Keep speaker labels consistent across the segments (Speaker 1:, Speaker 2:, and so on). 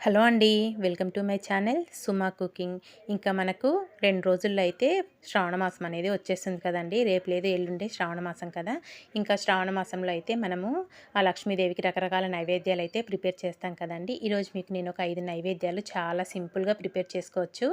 Speaker 1: Hello అండి welcome to my channel Suma cooking. ఇంకా మనకు రెండు రోజుల్లో అయితే శ్రావణ మాసం అనేది వచ్చేస్తుంది కదండి. రేపు లేదు ఎల్లుండే శ్రావణ మాసం కదా. ఇంకా శ్రావణ మాసంలో అయితే మనము ఆ లక్ష్మీదేవికి రకరకాల నైవేద్యాలు అయితే ప్రిపేర్ చేస్తాం కదండి. ఈరోజు మీకు నేను ఒక ఐదు నైవేద్యాలు చాలా సింపుల్గా ప్రిపేర్ చేసుకోవచ్చు.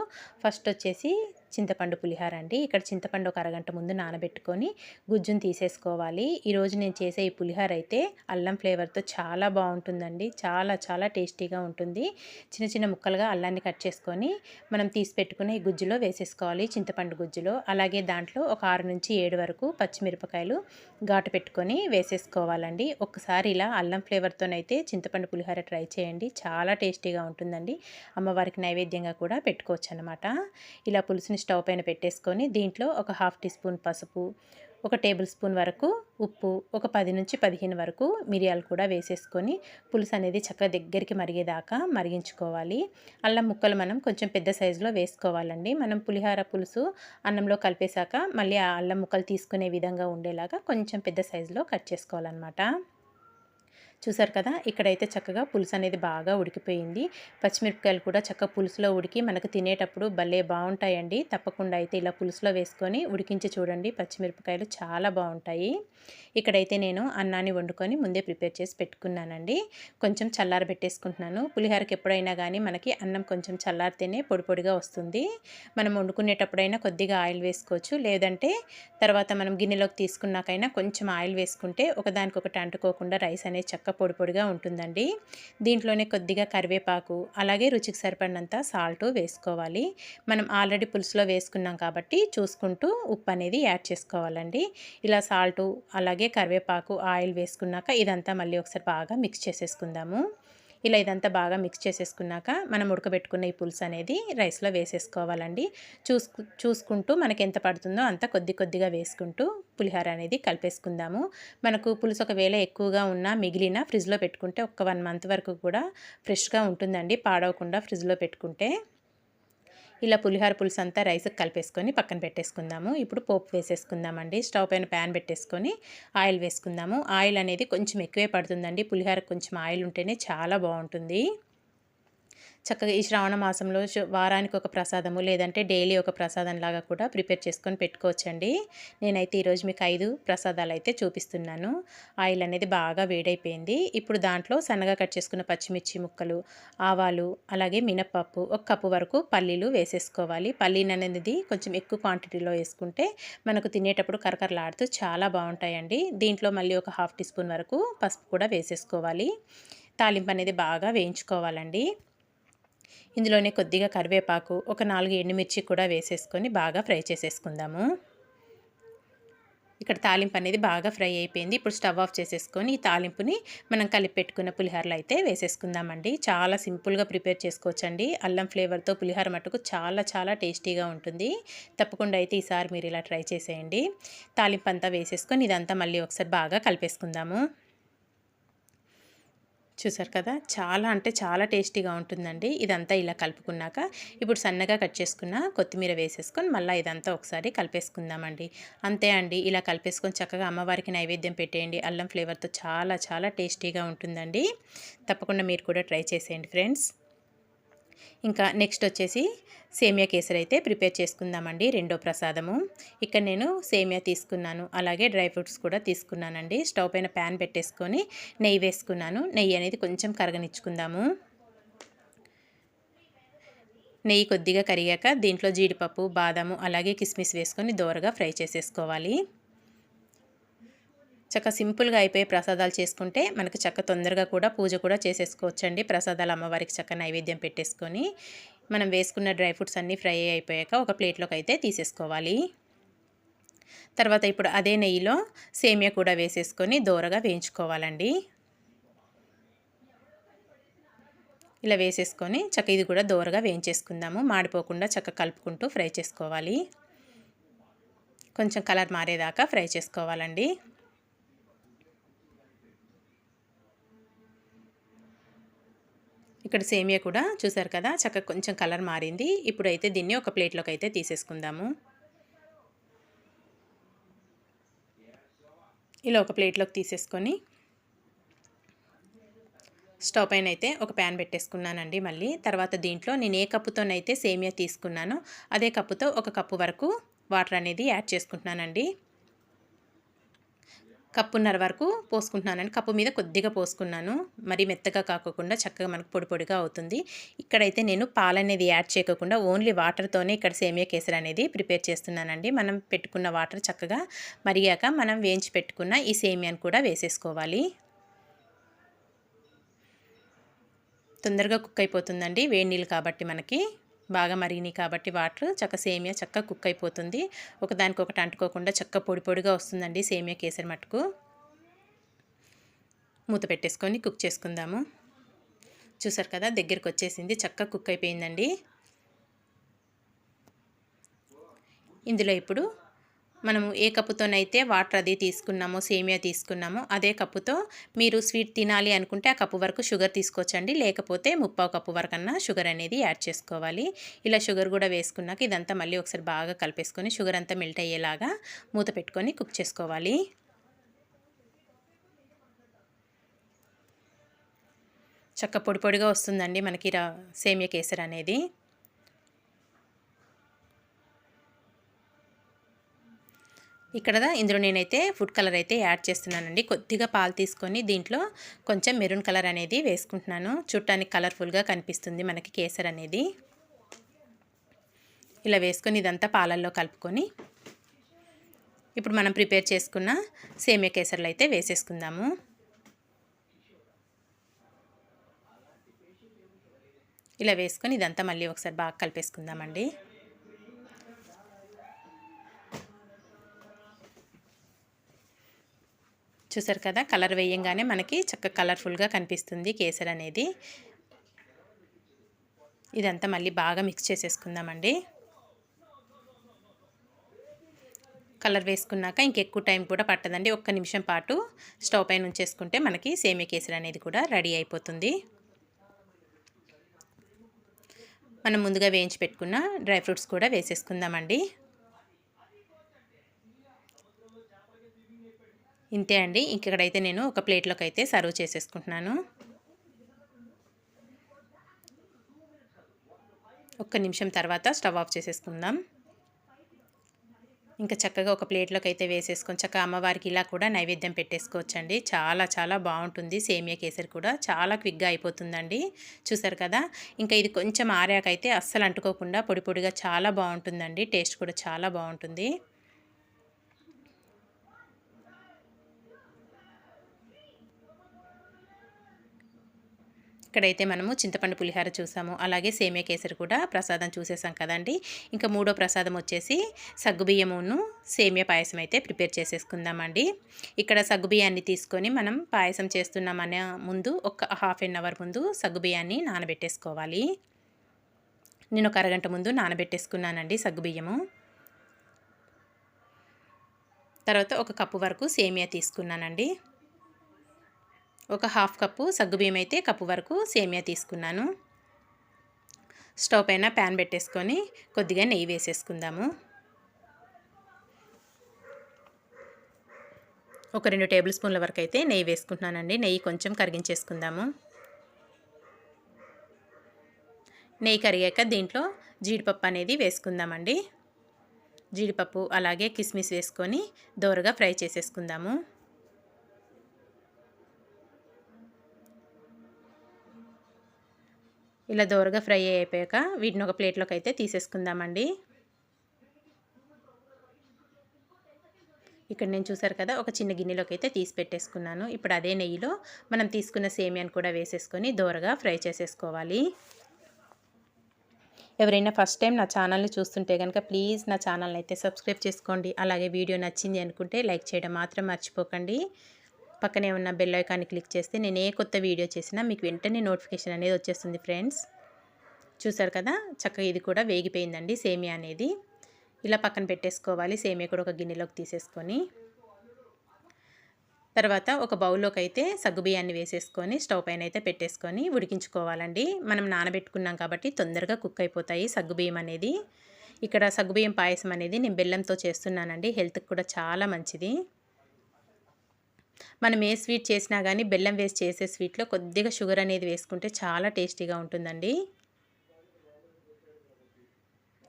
Speaker 1: ఫస్ట్ వచ్చేసి చింతపండు పులిహార అండి. ఇక్కడ చింతపండు ఒక అరగంట ముందు నానబెట్టుకొని గుజ్జును తీసేసుకోవాలి. ఈరోజు నేను చేసే ఈ పులిహార అయితే అల్లం ఫ్లేవర్తో చాలా బాగుంటుందండి. చాలా చాలా టేస్టీగా ఉంటుంది. చిన్న చిన్న ముక్కలుగా అల్లాన్ని కట్ చేసుకొని మనం తీసి పెట్టుకున్న ఈ గుజ్జులో వేసేసుకోవాలి చింతపండు గుజ్జులో. అలాగే దాంట్లో ఒక ఆరు నుంచి ఏడు వరకు పచ్చిమిరపకాయలు ఘాటు పెట్టుకొని వేసేసుకోవాలండి. ఒకసారి ఇలా అల్లం ఫ్లేవర్తోనైతే చింతపండు పులిహోర ట్రై చేయండి. చాలా టేస్టీగా ఉంటుందండి. అమ్మవారికి నైవేద్యంగా కూడా పెట్టుకోవచ్చు అనమాట ఇలా పులుసుని స్టవ్ పైన పెట్టేసుకొని దీంట్లో ఒక హాఫ్ టీ స్పూన్ పసుపు ఒక టేబుల్ స్పూన్ వరకు ఉప్పు ఒక పది నుంచి పదిహేను వరకు మిరియాలు కూడా వేసేసుకొని పులుసు అనేది చక్కగా దగ్గరికి మరిగేదాకా మరిగించుకోవాలి. అల్లం ముక్కలు మనం కొంచెం పెద్ద సైజులో వేసుకోవాలండి. మనం పులిహార పులుసు అన్నంలో కలిపేశాక మళ్ళీ ఆ అల్లం ముక్కలు తీసుకునే విధంగా ఉండేలాగా కొంచెం పెద్ద సైజులో కట్ చేసుకోవాలన్నమాట. చూసారు కదా ఇక్కడైతే చక్కగా పులుసు అనేది బాగా ఉడికిపోయింది. పచ్చిమిరపకాయలు కూడా చక్కగా పులుసులో ఉడికి మనకు తినేటప్పుడు భలే బాగుంటాయండి. తప్పకుండా అయితే ఇలా పులుసులో వేసుకొని ఉడికించి చూడండి. పచ్చిమిరపకాయలు చాలా బాగుంటాయి. ఇక్కడైతే నేను అన్నాన్ని వండుకొని ముందే ప్రిపేర్ చేసి పెట్టుకున్నానండి. కొంచెం చల్లారబెట్టేసుకుంటున్నాను పులిహోరకి ఎప్పుడైనా కానీ మనకి అన్నం కొంచెం చల్లారితేనే పొడి పొడిగా వస్తుంది. మనం వండుకునేటప్పుడైనా కొద్దిగా ఆయిల్ వేసుకోవచ్చు. లేదంటే తర్వాత మనం గిన్నెలోకి తీసుకున్నాకైనా కొంచెం ఆయిల్ వేసుకుంటే ఒకదానికొకటి అంటుకోకుండా రైస్ అనేది చక్క పొడి పొడిగా ఉంటుందండి. దీంట్లోనే కొద్దిగా కరివేపాకు అలాగే రుచికి సరిపడినంత సాల్ట్ వేసుకోవాలి. మనం ఆల్రెడీ పులుసులో వేసుకున్నాం కాబట్టి చూసుకుంటూ ఉప్పు అనేది యాడ్ చేసుకోవాలండి. ఇలా సాల్టు అలాగే కరివేపాకు ఆయిల్ వేసుకున్నాక ఇదంతా మళ్ళీ ఒకసారి బాగా మిక్స్ చేసేసుకుందాము. ఇలా ఇదంతా బాగా మిక్స్ చేసేసుకున్నాక మనం ఉడకబెట్టుకున్న ఈ పులుసు అనేది రైస్లో వేసేసుకోవాలండి. చూసుకు చూసుకుంటూ మనకి ఎంత పడుతుందో అంత కొద్ది కొద్దిగా వేసుకుంటూ పులిహోర అనేది కలిపేసుకుందాము. మనకు పులుసు ఒకవేళ ఎక్కువగా ఉన్నా మిగిలిన ఫ్రిడ్జ్లో పెట్టుకుంటే ఒక వన్ మంత్ వరకు కూడా ఫ్రెష్గా ఉంటుందండి. పాడవకుండా ఫ్రిడ్జ్లో పెట్టుకుంటే. ఇలా పులిహోర పులుసు అంతా రైస్కి కలిపేసుకొని పక్కన పెట్టేసుకుందాము. ఇప్పుడు పోపు వేసేసుకుందామండి. స్టవ్ పైన ప్యాన్ పెట్టేసుకొని ఆయిల్ వేసుకుందాము. ఆయిల్ అనేది కొంచెం ఎక్కువే పడుతుందండి. పులిహోర కొంచెం ఆయిల్ ఉంటేనే చాలా బాగుంటుంది. చక్కగా ఈ శ్రావణ మాసంలో వారానికి ఒక ప్రసాదము లేదంటే డైలీ ఒక ప్రసాదం లాగా కూడా ప్రిపేర్ చేసుకొని పెట్టుకోవచ్చండి. నేనైతే ఈరోజు మీకు ఐదు ప్రసాదాలు అయితే చూపిస్తున్నాను. ఆయిల్ అనేది బాగా వేడైపోయింది. ఇప్పుడు దాంట్లో సన్నగా కట్ చేసుకున్న పచ్చిమిర్చి ముక్కలు ఆవాలు అలాగే మినప్పప్పు ఒక కప్పు వరకు పల్లీలు వేసేసుకోవాలి. పల్లీలు అనేది కొంచెం ఎక్కువ క్వాంటిటీలో వేసుకుంటే మనకు తినేటప్పుడు కరకరలాడుతూ చాలా బాగుంటాయండి. దీంట్లో మళ్ళీ ఒక హాఫ్ టీ స్పూన్ వరకు పసుపు కూడా వేసేసుకోవాలి. తాలింపు అనేది బాగా వేయించుకోవాలండి. ఇందులోనే కొద్దిగా కరివేపాకు ఒక నాలుగు ఎండుమిర్చి కూడా వేసేసుకొని బాగా ఫ్రై చేసేసుకుందాము. ఇక్కడ తాలింపు అనేది బాగా ఫ్రై అయిపోయింది. ఇప్పుడు స్టవ్ ఆఫ్ చేసేసుకొని ఈ తాలింపుని మనం కలిపి పెట్టుకున్న పులిహోరలో అయితే వేసేసుకుందామండి. చాలా సింపుల్గా ప్రిపేర్ చేసుకోవచ్చండి. అల్లం ఫ్లేవర్తో పులిహోర మటుకు చాలా చాలా టేస్టీగా ఉంటుంది. తప్పకుండా అయితే ఈసారి మీరు ఇలా ట్రై చేసేయండి. తాలింపు అంతా వేసేసుకొని ఇదంతా మళ్ళీ ఒకసారి బాగా కలిపేసుకుందాము. చూసారు కదా? చాలా అంటే చాలా టేస్టీగా ఉంటుందండి. ఇదంతా ఇలా కలుపుకున్నాక ఇప్పుడు సన్నగా కట్ చేసుకున్న కొత్తిమీర వేసేసుకొని మళ్ళీ ఇదంతా ఒకసారి కలిపేసుకుందామండి. అంతే అండి ఇలా కలిపేసుకొని చక్కగా అమ్మవారికి నైవేద్యం పెట్టేయండి. అల్లం ఫ్లేవర్తో చాలా చాలా టేస్టీగా ఉంటుందండి. తప్పకుండా మీరు కూడా ట్రై చేసేయండి ఫ్రెండ్స్. ఇంకా నెక్స్ట్ వచ్చేసి సేమియా కేసరి అయితే ప్రిపేర్ చేసుకుందామండి రెండో ప్రసాదము. ఇక్కడ నేను సేమియా తీసుకున్నాను అలాగే డ్రై ఫ్రూట్స్ కూడా తీసుకున్నానండి. స్టవ్ పైన ప్యాన్ పెట్టేసుకొని నెయ్యి వేసుకున్నాను. నెయ్యి అనేది కొంచెం కరగనిచ్చుకుందాము. నెయ్యి కొద్దిగా కరిగాక దీంట్లో జీడిపప్పు బాదాము అలాగే కిస్మిస్ వేసుకొని దోరగా ఫ్రై చేసేసుకోవాలి. చక్క సింపుల్గా అయిపోయి ప్రసాదాలు చేసుకుంటే మనకు చక్క తొందరగా కూడా పూజ కూడా చేసేసుకోవచ్చండి. ప్రసాదాలు అమ్మవారికి చక్క నైవేద్యం పెట్టేసుకొని మనం వేసుకున్న డ్రై ఫ్రూట్స్ అన్నీ ఫ్రై అయిపోయాక ఒక ప్లేట్లోకి అయితే తీసేసుకోవాలి. తర్వాత ఇప్పుడు అదే నెయ్యిలో సేమియా కూడా వేసేసుకొని దోరగా వేయించుకోవాలండి. ఇలా వేసేసుకొని చక్క ఇది కూడా దోరగా వేయించేసుకుందాము. మాడిపోకుండా చక్క కలుపుకుంటూ ఫ్రై చేసుకోవాలి. కొంచెం కలర్ మారేదాకా ఫ్రై చేసుకోవాలండి. ఇక్కడ సేమియా కూడా చూసారు కదా చక్కగా కొంచెం కలర్ మారింది. ఇప్పుడైతే దీన్ని ఒక ప్లేట్లోకి అయితే తీసేసుకుందాము. ఇలా ఒక ప్లేట్లోకి తీసేసుకొని స్టవ్ పైన అయితే ఒక ప్యాన్ పెట్టేసుకున్నానండి మళ్ళీ. తర్వాత దీంట్లో నేను ఏ కప్పుతోనైతే సేమియా తీసుకున్నానో అదే కప్పుతో ఒక కప్పు వరకు వాటర్ అనేది యాడ్ చేసుకుంటున్నానండి. కప్పున్నర వరకు పోసుకుంటున్నానండి. కప్పు మీద కొద్దిగా పోసుకున్నాను. మరి మెత్తగా కాకుండా చక్కగా మనకు పొడి పొడిగా అవుతుంది. ఇక్కడైతే నేను పాలు అనేది యాడ్ చేయకుండా ఓన్లీ వాటర్తోనే ఇక్కడ సేమియా కేసరి అనేది ప్రిపేర్ చేస్తున్నానండి. మనం పెట్టుకున్న వాటర్ చక్కగా మరిగాక మనం వేయించి పెట్టుకున్న ఈ సేమియాను కూడా వేసేసుకోవాలి. తొందరగా కుక్ అయిపోతుందండి. వేడి నీళ్ళు కాబట్టి మనకి. బాగా మరిగినాయి కాబట్టి వాటర్ చక్క సేమియా చక్క కుక్ అయిపోతుంది. ఒకదానికొకటి అంటుకోకుండా చక్క పొడి పొడిగా వస్తుందండి సేమియా కేసరి మటుకు మూత పెట్టేసుకొని కుక్ చేసుకుందాము. చూసారు కదా దగ్గరికి వచ్చేసింది చక్క కుక్ అయిపోయిందండి. ఇందులో ఇప్పుడు మనము ఏ కప్పుతోనైతే వాటర్ అది తీసుకున్నామో సేమియా తీసుకున్నామో అదే కప్పుతో మీరు స్వీట్ తినాలి అనుకుంటే ఆ కప్పు వరకు షుగర్ తీసుకోవచ్చండి. లేకపోతే ముప్పావు కప్పు వరకు షుగర్ అనేది యాడ్ చేసుకోవాలి. ఇలా షుగర్ కూడా వేసుకున్నాక ఇదంతా మళ్ళీ ఒకసారి బాగా కలిపేసుకొని షుగర్ అంతా మెల్ట్ అయ్యేలాగా మూత పెట్టుకొని కుక్ చేసుకోవాలి. చక్క పొడి పొడిగా వస్తుందండి మనకి సేమియా కేసర్ అనేది ఇక్కడ ఇందులో నేనైతే ఫుడ్ కలర్ అయితే యాడ్ చేస్తున్నానండి. కొద్దిగా పాలు తీసుకొని దీంట్లో కొంచెం మెరూన్ కలర్ అనేది వేసుకుంటున్నాను. చూడటానికి కలర్ఫుల్గా కనిపిస్తుంది మనకి కేసర్ అనేది. ఇలా వేసుకొని ఇదంతా పాలల్లో కలుపుకొని ఇప్పుడు మనం ప్రిపేర్ చేసుకున్న సేమియా కేసర్లు అయితే వేసేసుకుందాము. ఇలా వేసుకొని ఇదంతా మళ్ళీ ఒకసారి బాగా కలిపేసుకుందామండి. చూసారు కదా కలర్ వేయంగానే మనకి చక్క కలర్ఫుల్గా కనిపిస్తుంది కేసర్ అనేది. ఇదంతా మళ్ళీ బాగా మిక్స్ చేసేసుకుందామండి. కలర్ వేసుకున్నాక ఇంకెక్కువ టైం కూడా పట్టదండి. ఒక్క నిమిషం పాటు స్టవ్ పైన ఉంచేసుకుంటే మనకి సేమియా కేసరి అనేది కూడా రెడీ అయిపోతుంది. మనం ముందుగా వేయించి పెట్టుకున్న డ్రై ఫ్రూట్స్ కూడా వేసేసుకుందామండి. ఇంతే అండి. ఇక్కడైతే నేను ఒక ప్లేట్లోకి అయితే సర్వ్ చేసేసుకుంటున్నాను. ఒక్క నిమిషం తర్వాత స్టవ్ ఆఫ్ చేసేసుకుందాం. ఇంకా చక్కగా ఒక ప్లేట్లోకి అయితే వేసేసుకొని చక్కగా అమ్మవారికి ఇలా కూడా నైవేద్యం పెట్టేసుకోవచ్చండి. చాలా చాలా బాగుంటుంది. సేమియా కేసరి కూడా చాలా క్విక్గా అయిపోతుందండి. చూసారు కదా? ఇంకా ఇది కొంచెం ఆరాకైతే అస్సలు అంటుకోకుండా పొడి పొడిగా చాలా బాగుంటుందండి. టేస్ట్ కూడా చాలా బాగుంటుంది. ఇక్కడైతే మనము చింతపండు పులిహార చూసాము. అలాగే సేమియా కేసరి కూడా ప్రసాదం చూసేసాం కదండి. ఇంకా మూడో ప్రసాదం వచ్చేసి సగ్గుబియ్యమును సేమియా పాయసం అయితే ప్రిపేర్ చేసేసుకుందామండి. ఇక్కడ సగ్గుబియ్యాన్ని తీసుకొని మనం పాయసం చేస్తున్నామనే ముందు ఒక హాఫ్ అన్ అవర్ ముందు సగ్గుబియ్యాన్ని నానబెట్టేసుకోవాలి. నేను ఒక అరగంట ముందు నానబెట్టేసుకున్నానండి సగ్గుబియ్యము తర్వాత ఒక కప్పు వరకు సేమియా తీసుకున్నానండి. ఒక హాఫ్ కప్పు సగ్గుబియ్యం అయితే కప్పు వరకు సేమియా తీసుకున్నాను. స్టవ్ పైన ప్యాన్ పెట్టేసుకొని కొద్దిగా నెయ్యి వేసేసుకుందాము. ఒక రెండు టేబుల్ స్పూన్ల వరకు అయితే నెయ్యి వేసుకుంటున్నానండి. నెయ్యి కొంచెం కరిగించేసుకుందాము. నెయ్యి కరిగాక దీంట్లో జీడిపప్పు అనేది వేసుకుందామండి. జీడిపప్పు అలాగే కిస్మిస్ వేసుకొని దోరగా ఫ్రై చేసేసుకుందాము. ఇలా దోరగా ఫ్రై అయిపోయాక వీటిని ఒక ప్లేట్లోకి అయితే తీసేసుకుందామండి. ఇక్కడ నేను చూసారు కదా ఒక చిన్న గిన్నెలోకి అయితే తీసి పెట్టేసుకున్నాను. ఇప్పుడు అదే నెయ్యిలో మనం తీసుకున్న సేమియాను కూడా వేసేసుకొని దోరగా ఫ్రై చేసేసుకోవాలి. ఎవరైనా ఫస్ట్ టైం నా ఛానల్ని చూస్తుంటే కనుక ప్లీజ్ నా ఛానల్ని అయితే సబ్స్క్రైబ్ చేసుకోండి. అలాగే వీడియో నచ్చింది అనుకుంటే లైక్ చేయడం మాత్రం మర్చిపోకండి. పక్కనే ఉన్న బెల్ ఐకాన్ని క్లిక్ చేస్తే నేను ఏ కొత్త వీడియో చేసినా మీకు వెంటనే నోటిఫికేషన్ అనేది వచ్చేస్తుంది ఫ్రెండ్స్ చూసారు కదా? చక్కగా ఇది కూడా వేగిపోయిందండి సేమియా అనేది. ఇలా పక్కన పెట్టేసుకోవాలి. సేమియా కూడా ఒక గిన్నెలోకి తీసేసుకొని. తర్వాత ఒక బౌల్లోకి అయితే సగ్గుబియ్యాన్ని వేసేసుకొని స్టవ్ పైన అయితే పెట్టేసుకొని ఉడికించుకోవాలండి. మనం నానబెట్టుకున్నాం కాబట్టి తొందరగా కుక్ అయిపోతాయి సగ్గుబియ్యం అనేది. ఇక్కడ సగ్గుబియ్యం పాయసం అనేది నేను బెల్లంతో చేస్తున్నానండి. హెల్త్కి కూడా చాలా మంచిది. మనం ఏ స్వీట్ చేసినా కానీ బెల్లం వేసి చేసే స్వీట్లో కొద్దిగా షుగర్ అనేది వేసుకుంటే చాలా టేస్టీగా ఉంటుందండి.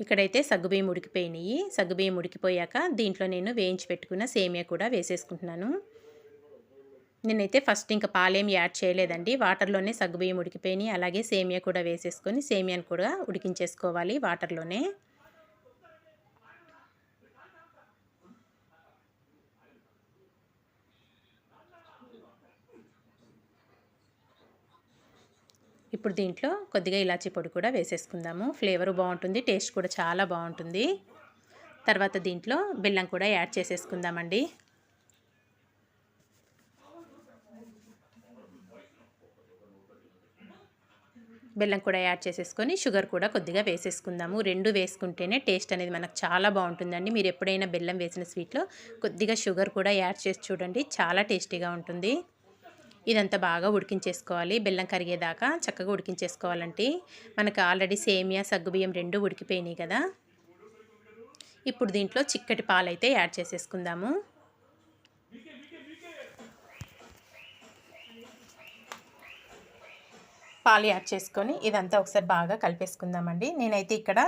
Speaker 1: ఇక్కడైతే సగ్గుబియ్యం ఉడికిపోయినాయి. సగ్గుబియ్యం ఉడికిపోయాక దీంట్లో నేను వేయించి పెట్టుకున్న సేమియా కూడా వేసేసుకుంటున్నాను. నేనైతే ఫస్ట్ ఇంకా పాలేం యాడ్ చేయలేదండి. వాటర్లోనే సగ్గుబియ్యం ఉడికిపోయినాయి. అలాగే సేమియా కూడా వేసేసుకొని సేమియాను కూడా ఉడికించేసుకోవాలి వాటర్లోనే. ఇప్పుడు దీంట్లో కొద్దిగా ఇలాచీ పొడి కూడా వేసేసుకుందాము. ఫ్లేవర్ బాగుంటుంది టేస్ట్ కూడా చాలా బాగుంటుంది. తర్వాత దీంట్లో బెల్లం కూడా యాడ్ చేసేసుకుందామండి. బెల్లం కూడా యాడ్ చేసేసుకొని షుగర్ కూడా కొద్దిగా వేసేసుకుందాము. రెండు వేసుకుంటేనే టేస్ట్ అనేది మనకు చాలా బాగుంటుందండి. మీరు ఎప్పుడైనా బెల్లం వేసిన స్వీట్లో కొద్దిగా షుగర్ కూడా యాడ్ చేసి చూడండి చాలా టేస్టీగా ఉంటుంది. ఇదంతా బాగా ఉడికించేసుకోవాలి. బెల్లం కరిగేదాకా చక్కగా ఉడికించేసుకోవాలంటే మనకు ఆల్రెడీ సేమియా సగ్గుబియ్యం రెండు ఉడికిపోయినాయి కదా. ఇప్పుడు దీంట్లో చిక్కటి పాలైతే యాడ్ చేసేసుకుందాము. పాలు యాడ్ చేసుకొని ఇదంతా ఒకసారి బాగా కలిపేసుకుందామండి. నేనైతే ఇక్కడ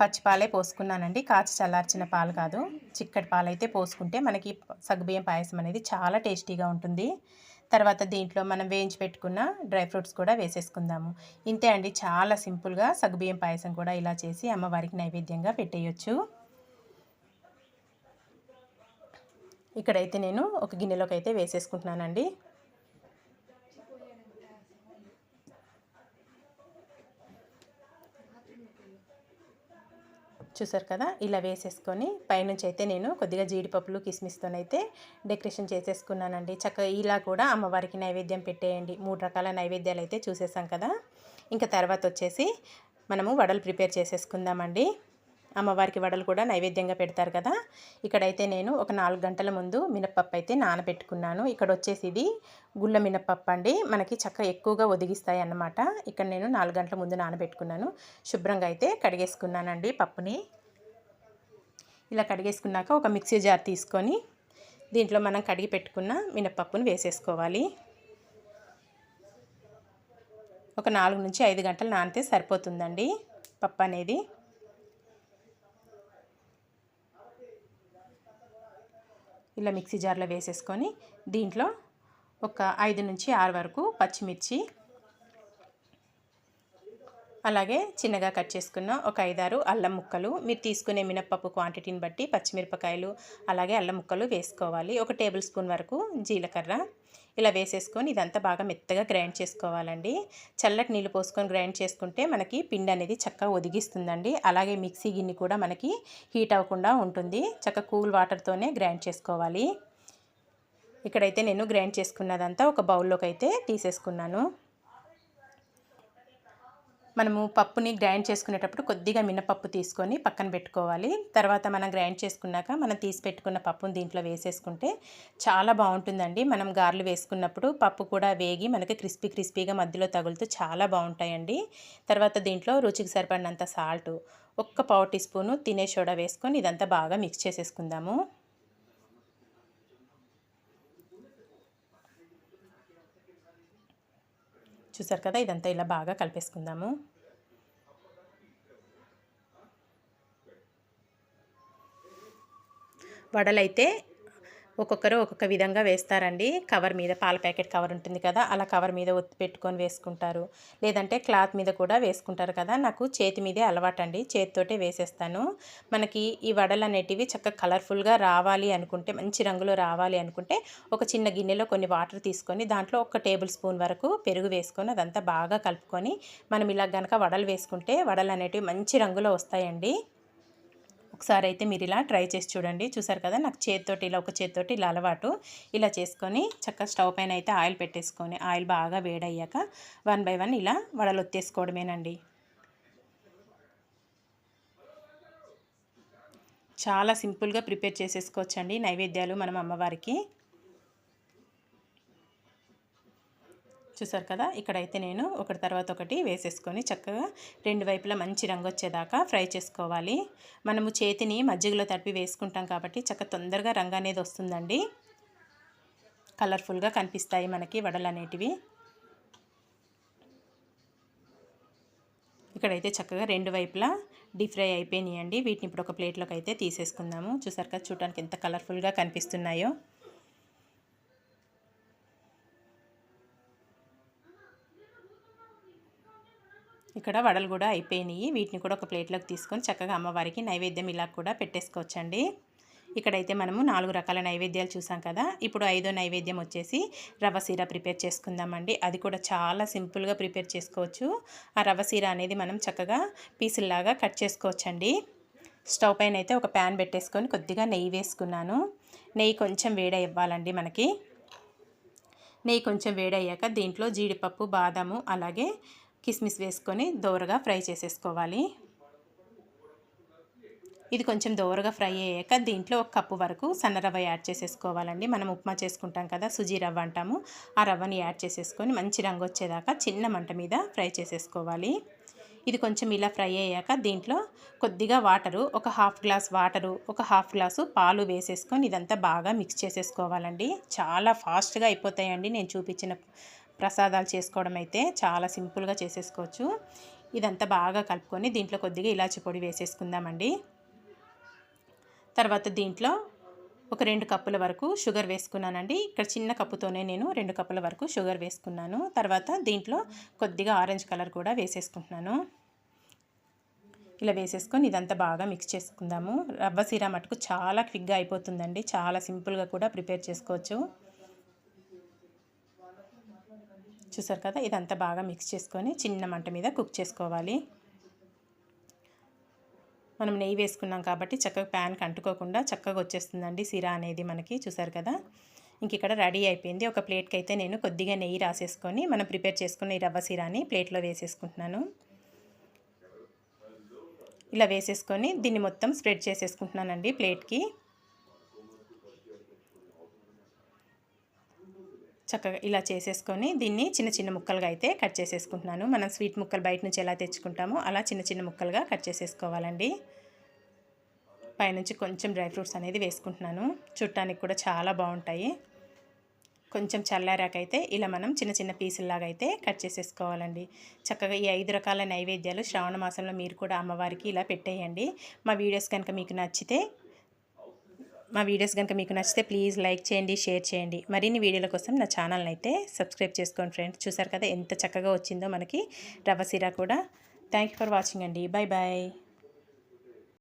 Speaker 1: పచ్చిపాలే పోసుకున్నానండి. కాచి చల్లార్చిన పాలు కాదు. చిక్కటి పాలు అయితే పోసుకుంటే మనకి సగ్గుబియ్యం పాయసం అనేది చాలా టేస్టీగా ఉంటుంది. తర్వాత దీంట్లో మనం వేయించి పెట్టుకున్న డ్రై ఫ్రూట్స్ కూడా వేసేసుకుందాము. ఇంతే అండి. చాలా సింపుల్గా సగ్గుబియ్యం పాయసం కూడా ఇలా చేసి అమ్మవారికి నైవేద్యంగా పెట్టేయచ్చు. ఇక్కడైతే నేను ఒక గిన్నెలోకి అయితే వేసేసుకుంటున్నానండి. చూసారు కదా? ఇలా వేసేసుకొని పైనుంచి అయితే నేను కొద్దిగా జీడిపప్పులు కిస్మిస్తోనైతే డెకరేషన్ చేసేసుకున్నానండి. చక్కగా ఇలా కూడా అమ్మవారికి నైవేద్యం పెట్టేయండి. మూడు రకాల నైవేద్యాలు అయితే చూసేసాం కదా? ఇంకా తర్వాత వచ్చేసి మనము వడలు ప్రిపేర్ చేసేసుకుందామండి. అమ్మవారికి వడలు కూడా నైవేద్యంగా పెడతారు కదా. ఇక్కడైతే నేను ఒక నాలుగు గంటల ముందు మినప్పప్పు అయితే నానబెట్టుకున్నాను. ఇక్కడ వచ్చేసి ఇది గుళ్ళ మినప్పప్పు అండి. మనకి చక్క ఎక్కువగా ఒదిగిస్తాయి అన్నమాట. ఇక్కడ నేను నాలుగు గంటల ముందు నానబెట్టుకున్నాను. శుభ్రంగా అయితే కడిగేసుకున్నానండి పప్పుని. ఇలా కడిగేసుకున్నాక ఒక మిక్సీ జార్ తీసుకొని దీంట్లో మనం కడిగి పెట్టుకున్న మినప్పప్పును వేసేసుకోవాలి. ఒక నాలుగు నుంచి ఐదు గంటలు నానితే సరిపోతుందండి పప్పు అనేది. ఇలా మిక్సీ జార్లో వేసేసుకొని దీంట్లో ఒక ఐదు నుంచి ఆరు వరకు పచ్చిమిర్చి అలాగే చిన్నగా కట్ చేసుకున్న ఒక ఐదారు అల్లం ముక్కలు. మీరు తీసుకునే మినప్పప్పు క్వాంటిటీని బట్టి పచ్చిమిరపకాయలు అలాగే అల్లం ముక్కలు వేసుకోవాలి. ఒక టేబుల్ స్పూన్ వరకు జీలకర్ర. ఇలా వేసేసుకొని ఇదంతా బాగా మెత్తగా గ్రైండ్ చేసుకోవాలండి. చల్లటి నీళ్ళు పోసుకొని గ్రైండ్ చేసుకుంటే మనకి పిండి అనేది చక్కగా ఒదిగిస్తుందండి. అలాగే మిక్సీ గిన్నె కూడా మనకి హీట్ అవ్వకుండా ఉంటుంది. చక్క కూల్ వాటర్తోనే గ్రైండ్ చేసుకోవాలి. ఇక్కడైతే నేను గ్రైండ్ చేసుకున్నదంతా ఒక బౌల్లోకి అయితే తీసేసుకున్నాను. మనము పప్పుని గ్రైండ్ చేసుకునేటప్పుడు కొద్దిగా మినపప్పు తీసుకొని పక్కన పెట్టుకోవాలి. తర్వాత మనం గ్రైండ్ చేసుకున్నాక మనం తీసి పెట్టుకున్న పప్పును దీంట్లో వేసేసుకుంటే చాలా బాగుంటుందండి. మనం గారెలు వేసుకున్నప్పుడు పప్పు కూడా వేగి మనకి క్రిస్పీ క్రిస్పీగా మధ్యలో తగులుతూ చాలా బాగుంటాయండి. తర్వాత దీంట్లో రుచికి సరిపడినంత సాల్ట్ ఒక్క పావు టీ స్పూను తినే సోడా వేసుకొని ఇదంతా బాగా మిక్స్ చేసేసుకుందాము. చూసారు కదా ఇదంతా ఇలా బాగా కలిపేసుకుందాము. వడలైతే ఒక్కొక్కరు ఒక్కొక్క విధంగా వేస్తారండి. కవర్ మీద పాల ప్యాకెట్ కవర్ ఉంటుంది కదా అలా కవర్ మీద ఒత్తి పెట్టుకొని వేసుకుంటారు. లేదంటే క్లాత్ మీద కూడా వేసుకుంటారు కదా నాకు చేతి మీదే అలవాటండి. చేతితోటే వేసేస్తాను. మనకి ఈ వడలు అనేటివి చక్కగా కలర్ఫుల్గా రావాలి అనుకుంటే మంచి రంగులో రావాలి అనుకుంటే ఒక చిన్న గిన్నెలో కొన్ని వాటర్ తీసుకొని దాంట్లో ఒక టేబుల్ స్పూన్ వరకు పెరుగు వేసుకొని అదంతా బాగా కలుపుకొని మనం ఇలా కనుక వడలు వేసుకుంటే వడలు అనేటివి మంచి రంగులో వస్తాయండి. ఒకసారి అయితే మీరు ఇలా ట్రై చేసి చూడండి. చూసారు కదా నాకు చేతితోటి ఇలా ఒక చేతితోటి ఇలా అలవాటు. ఇలా చేసుకొని చక్కగా స్టవ్ పైన అయితే ఆయిల్ పెట్టేసుకొని ఆయిల్ బాగా వేడయ్యాక వన్ బై వన్ ఇలా వడలు ఒత్తేసుకోవడమేనండి. చాలా సింపుల్గా ప్రిపేర్ చేసేసుకోవచ్చండి నైవేద్యాలు మనం అమ్మవారికి. చూసారు కదా? ఇక్కడైతే నేను ఒకటి తర్వాత ఒకటి వేసేసుకొని చక్కగా రెండు వైపులా మంచి రంగు వచ్చేదాకా ఫ్రై చేసుకోవాలి. మనము చేతిని మజ్జిగలో తడిపి వేసుకుంటాం కాబట్టి చక్క తొందరగా రంగు అనేది వస్తుందండి. కలర్ఫుల్గా కనిపిస్తాయి మనకి వడలు అనేటివి. ఇక్కడైతే చక్కగా రెండు వైపులా డీప్ ఫ్రై అయిపోయినాయండి. వీటిని ఇప్పుడు ఒక ప్లేట్లోకి అయితే తీసేసుకుందాము. చూసారు కదా? చూడటానికి ఎంత కలర్ఫుల్గా కనిపిస్తున్నాయో. ఇక్కడ వడలు కూడా అయిపోయినాయి. వీటిని కూడా ఒక ప్లేట్లోకి తీసుకొని చక్కగా అమ్మవారికి నైవేద్యం ఇలా కూడా పెట్టేసుకోవచ్చండి. ఇక్కడైతే మనము నాలుగు రకాల నైవేద్యాలు చూసాం కదా. ఇప్పుడు ఐదో నైవేద్యం వచ్చేసి రవ్వ సీర ప్రిపేర్ చేసుకుందామండి. అది కూడా చాలా సింపుల్గా ప్రిపేర్ చేసుకోవచ్చు. ఆ రవ్వ సీర అనేది మనం చక్కగా పీసుల్లాగా కట్ చేసుకోవచ్చండి. స్టవ్ పైన అయితే ఒక ప్యాన్ పెట్టేసుకొని కొద్దిగా నెయ్యి వేసుకున్నాను. నెయ్యి కొంచెం వేడి ఇవ్వాలండి మనకి. నెయ్యి కొంచెం వేడయ్యాక దీంట్లో జీడిపప్పు బాదాము అలాగే కిస్మిస్ వేసుకొని దోరగా ఫ్రై చేసేసుకోవాలి. ఇది కొంచెం దోరగా ఫ్రై అయ్యాక దీంట్లో ఒక కప్పు వరకు సన్న రవ్వ యాడ్ చేసేసుకోవాలండి. మనం ఉప్మా చేసుకుంటాం కదా సుజీ రవ్వ అంటాము. ఆ రవ్వని యాడ్ చేసేసుకొని మంచి రంగు వచ్చేదాకా చిన్న మంట మీద ఫ్రై చేసేసుకోవాలి. ఇది కొంచెం ఇలా ఫ్రై అయ్యాక దీంట్లో కొద్దిగా వాటరు ఒక హాఫ్ గ్లాస్ వాటరు ఒక హాఫ్ గ్లాసు పాలు వేసేసుకొని ఇదంతా బాగా మిక్స్ చేసేసుకోవాలండి. చాలా ఫాస్ట్గా అయిపోతాయండి. నేను చూపించిన ప్రసాదాలు చేసుకోవడం అయితే చాలా సింపుల్గా చేసేసుకోవచ్చు. ఇదంతా బాగా కలుపుకొని దీంట్లో కొద్దిగా ఇలాచి పొడి వేసేసుకుందామండి. తర్వాత దీంట్లో ఒక రెండు కప్పుల వరకు షుగర్ వేసుకున్నానండి. ఇక్కడ చిన్న కప్పుతోనే నేను రెండు కప్పుల వరకు షుగర్ వేసుకున్నాను. తర్వాత దీంట్లో కొద్దిగా ఆరెంజ్ కలర్ కూడా వేసేసుకుంటున్నాను. ఇలా వేసేసుకొని ఇదంతా బాగా మిక్స్ చేసుకుందాము. రవ్వ సీరా మటుకు చాలా క్విక్గా అయిపోతుందండి. చాలా సింపుల్గా కూడా ప్రిపేర్ చేసుకోవచ్చు. చూసారు కదా? ఇదంతా బాగా మిక్స్ చేసుకొని చిన్న మంట మీద కుక్ చేసుకోవాలి. మనం నెయ్యి వేసుకున్నాం కాబట్టి చక్కగా ప్యాన్కి అంటుకోకుండా చక్కగా వచ్చేస్తుందండి సిరా అనేది మనకి చూసారు కదా? ఇంక ఇక్కడ రెడీ అయిపోయింది. ఒక ప్లేట్కి అయితే నేను కొద్దిగా నెయ్యి రాసేసుకొని మనం ప్రిపేర్ చేసుకున్న ఈ రవ్వ సిరాని ప్లేట్లో వేసేసుకుంటున్నాను. ఇలా వేసేసుకొని దీన్ని మొత్తం స్ప్రెడ్ చేసేసుకుంటున్నానండి ప్లేట్కి చక్కగా ఇలా చేసేసుకొని దీన్ని చిన్న చిన్న ముక్కలుగా అయితే కట్ చేసేసుకుంటున్నాను. మనం స్వీట్ ముక్కలు బయట నుంచి ఎలా తెచ్చుకుంటామో అలా చిన్న చిన్న ముక్కలుగా కట్ చేసేసుకోవాలండి. పైనుంచి కొంచెం డ్రై ఫ్రూట్స్ అనేది వేసుకుంటున్నాను. చుట్టానికి కూడా చాలా బాగుంటాయి. కొంచెం చల్లారాకైతే ఇలా మనం చిన్న చిన్న పీసుల్లాగా అయితే కట్ చేసేసుకోవాలండి. చక్కగా ఈ ఐదు రకాల నైవేద్యాలు శ్రావణ మాసంలో మీరు కూడా అమ్మవారికి ఇలా పెట్టేయండి. మా వీడియోస్ కనుక మీకు నచ్చితే మా వీడియోస్ కనుక మీకు నచ్చితే ప్లీజ్ లైక్ చేయండి షేర్ చేయండి. మరిన్ని వీడియోల కోసం నా ఛానల్ని అయితే సబ్స్క్రైబ్ చేసుకోండి ఫ్రెండ్స్. చూసారు కదా ఎంత చక్కగా వచ్చిందో మనకి రవ్వ సిరా కూడా. థ్యాంక్ ఫర్ వాచింగ్ అండి. Bye bye